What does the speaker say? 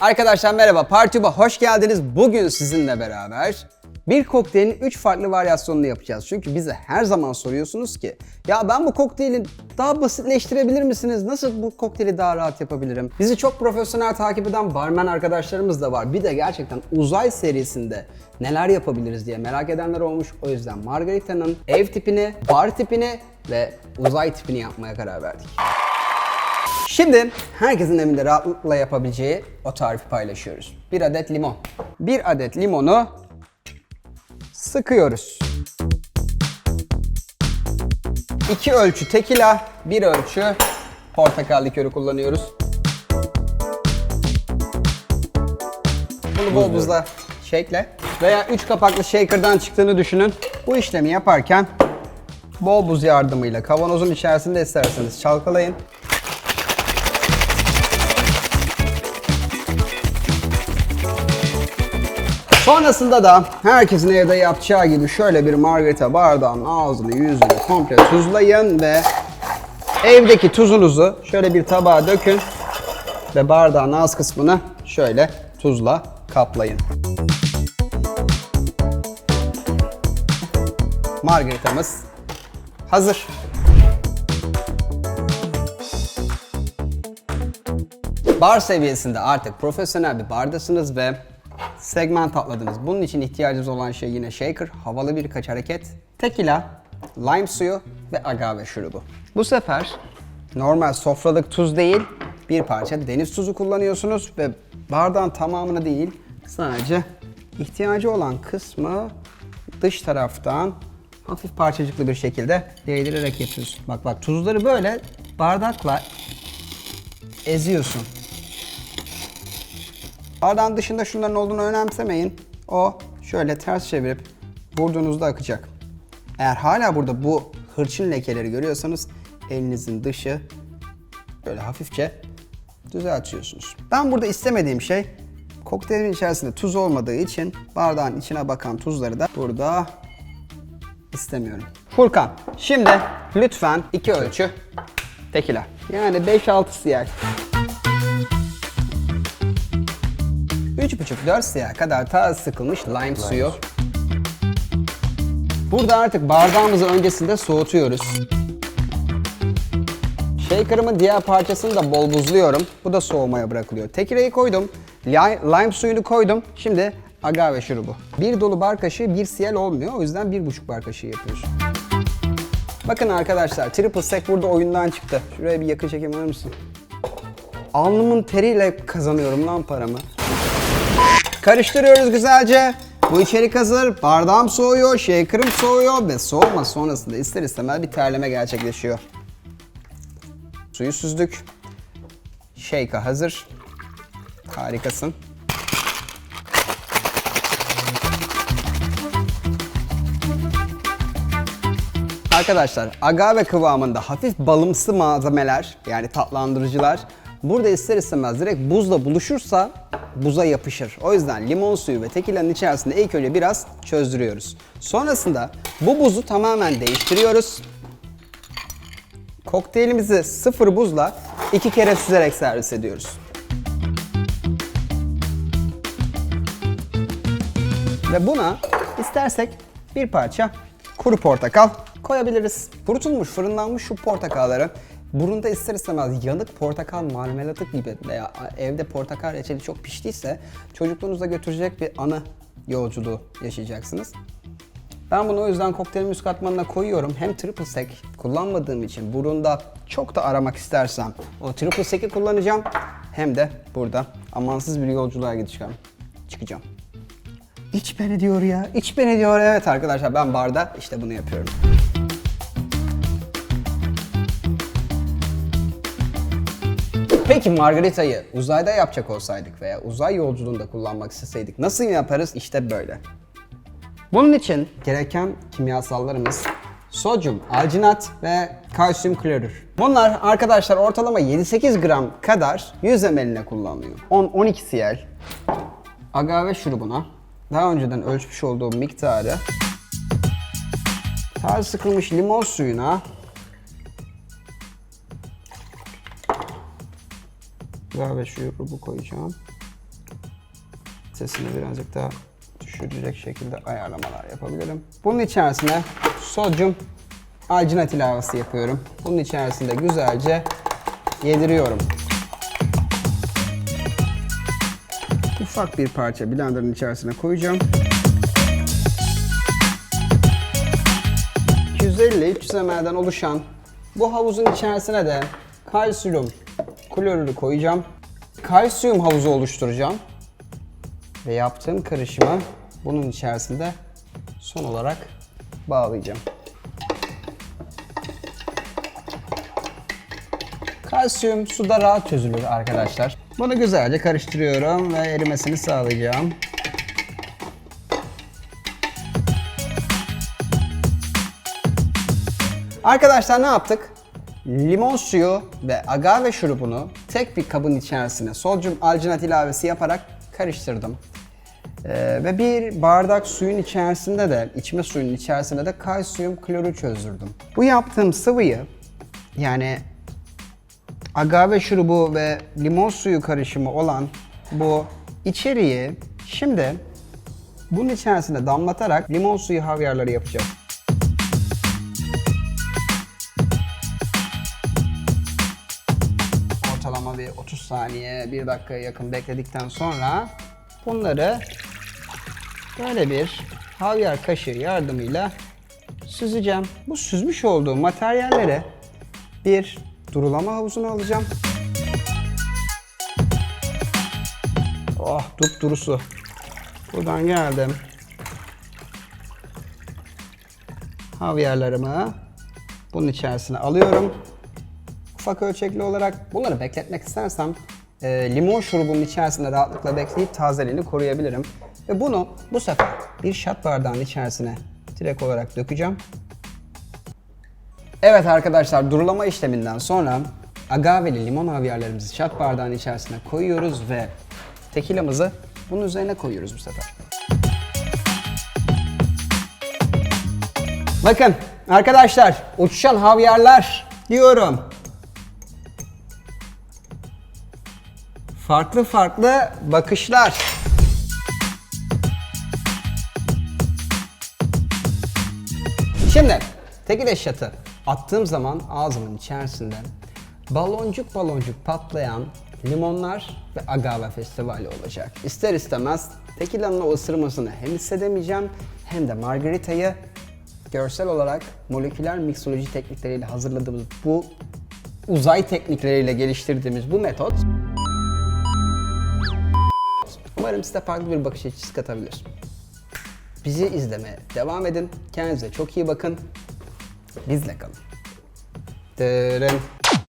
Arkadaşlar merhaba, Partube'a hoş geldiniz. Bugün sizinle beraber bir kokteylin 3 farklı varyasyonunu yapacağız. Çünkü bize her zaman soruyorsunuz ki ya ben bu kokteyli daha basitleştirebilir misiniz? Nasıl bu kokteyli daha rahat yapabilirim? Bizi çok profesyonel takip eden barmen arkadaşlarımız da var. Bir de gerçekten uzay serisinde neler yapabiliriz diye merak edenler olmuş. O yüzden Margarita'nın ev tipini, bar tipini ve uzay tipini yapmaya karar verdik. Şimdi herkesin evinde rahatlıkla yapabileceği o tarifi paylaşıyoruz. Bir adet limon. Bir adet limonu sıkıyoruz. İki ölçü tekila, bir ölçü portakal likörü kullanıyoruz. Bunu bol buzla shake'le veya 3 kapaklı shaker'dan çıktığını düşünün. Bu işlemi yaparken bol buz yardımıyla kavanozun içerisinde isterseniz çalkalayın. Sonrasında da herkesin evde yapacağı gibi şöyle bir margarita bardağın ağzını yüzünü komple tuzlayın ve evdeki tuzunuzu şöyle bir tabağa dökün ve bardağın ağız kısmını şöyle tuzla kaplayın. Margaritamız hazır. Bar seviyesinde artık profesyonel bir bardasınız ve segment atladınız. Bunun için ihtiyacınız olan şey yine shaker, havalı birkaç hareket, tekila, lime suyu ve agave şurubu. Bu sefer normal sofralık tuz değil, bir parça deniz tuzu kullanıyorsunuz ve bardağın tamamını değil, sadece ihtiyacı olan kısmı dış taraftan hafif parçacıklı bir şekilde değdirerek yapıyorsun. Bak bak tuzları böyle bardakla eziyorsun. Bardağın dışında şunların olduğunu önemsemeyin. O şöyle ters çevirip vurduğunuzda akacak. Eğer hala burada bu hırçın lekeleri görüyorsanız elinizin dışı böyle hafifçe düzeltiyorsunuz. Ben burada istemediğim şey kokteylimin içerisinde tuz olmadığı için bardağın içine bakan tuzları da burada istemiyorum. Furkan, şimdi lütfen iki ölçü tekila. Yani 5-6 cl. 3,5-4 siyah kadar taze sıkılmış lime suyu. Burada artık bardağımızı öncesinde soğutuyoruz. Shaker'ımın diğer parçasını da bol buzluyorum. Bu da soğumaya bırakılıyor. Tekileyi koydum. Lime, suyunu koydum. Şimdi agave şurubu. Bir dolu bar kaşığı bir siyal olmuyor. O yüzden bir buçuk bar kaşığı yapıyoruz. Bakın arkadaşlar triple sec burada oyundan çıktı. Şuraya bir yakın çekim alır mısın? Alnımın teriyle kazanıyorum lan paramı. Karıştırıyoruz güzelce. Bu içerik hazır. Bardağım soğuyor, shaker'ım soğuyor ve soğuma sonrasında ister istemez bir terleme gerçekleşiyor. Suyu süzdük. Shaker hazır. Harikasın. Arkadaşlar agave kıvamında hafif balımsı malzemeler yani tatlandırıcılar burada ister istemez direkt buzla buluşursa buza yapışır. O yüzden limon suyu ve tekilanın içerisinde ilk önce biraz çözdürüyoruz. Sonrasında bu buzu tamamen değiştiriyoruz. Kokteylimizi sıfır buzla iki kere süzerek servis ediyoruz. Ve buna istersek bir parça kuru portakal koyabiliriz. Kurutulmuş, fırınlanmış şu portakalları burunda ister istemez yanık portakal marmelatı gibi veya evde portakal reçeli çok piştiyse çocukluğunuza götürecek bir anı yolculuğu yaşayacaksınız. Ben bunu o yüzden kokteylimin üst katmanına koyuyorum. Hem triple sec kullanmadığım için burunda çok da aramak istersem o triple sec'i kullanacağım. Hem de burada amansız bir yolculuğa gideceğim. Çıkacağım. İç beni diyor ya. İç beni diyor. Evet arkadaşlar ben barda işte bunu yapıyorum. Peki Margarita'yı uzayda yapacak olsaydık veya uzay yolculuğunda kullanmak isteseydik nasıl yaparız? İşte böyle. Bunun için gereken kimyasallarımız sodyum alginat ve kalsiyum klorür. Bunlar arkadaşlar ortalama 7-8 gram kadar 100 ml'ine kullanılıyor. 10-12 cl agave şurubuna daha önceden ölçmüş olduğum miktarı taze sıkılmış limon suyuna Kahve şurubu koyacağım. Sesini birazcık daha düşürecek şekilde ayarlamalar yapabilirim. Bunun içerisine sodyum alginat ilavesi yapıyorum. Bunun içerisinde güzelce yediriyorum. Ufak bir parça blenderın içerisine koyacağım. 250-300 ml'den oluşan bu havuzun içerisine de kalsiyum klorürü koyacağım. Kalsiyum havuzu oluşturacağım. Ve yaptığım karışımı bunun içerisinde son olarak bağlayacağım. Kalsiyum suda rahat çözülür arkadaşlar. Bunu güzelce karıştırıyorum ve erimesini sağlayacağım. Arkadaşlar ne yaptık? Limon suyu ve agave şurubunu tek bir kabın içerisine sodyum alginat ilavesi yaparak karıştırdım. Ee, ve bir bardak suyun içerisinde de, içme suyunun içerisinde de kalsiyum kloru çözdürdüm. Bu yaptığım sıvıyı yani agave şurubu ve limon suyu karışımı olan bu içeriği şimdi bunun içerisine damlatarak limon suyu havyarları yapacağım. 30 saniye, 1 dakikaya yakın bekledikten sonra bunları böyle bir havyar kaşığı yardımıyla süzeceğim. Bu süzmüş olduğum materyalleri bir durulama havuzuna alacağım. Oh dupdurusu. Buradan geldim. Havyarlarımı bunun içerisine alıyorum. Ufak ölçekli olarak bunları bekletmek istersem e, limon şurubunun içerisinde rahatlıkla bekleyip tazeliğini koruyabilirim. Ve bunu bu sefer bir şat bardağın içerisine direkt olarak dökeceğim. Evet arkadaşlar durulama işleminden sonra agaveli limon havyarlarımızı şat bardağın içerisine koyuyoruz ve tekilamızı bunun üzerine koyuyoruz bu sefer. Bakın arkadaşlar uçuşan havyarlar diyorum. Farklı farklı bakışlar. Şimdi tekil eşyatı attığım zaman ağzımın içerisinde baloncuk baloncuk patlayan limonlar ve agave festivali olacak. İster istemez tekilanın o ısırmasını hem hissedemeyeceğim hem de margaritayı görsel olarak moleküler miksoloji teknikleriyle hazırladığımız bu uzay teknikleriyle geliştirdiğimiz bu metot Umarım size farklı bir bakış açısı katabilir. Bizi izlemeye devam edin. Kendinize çok iyi bakın. Bizle kalın. Dırın.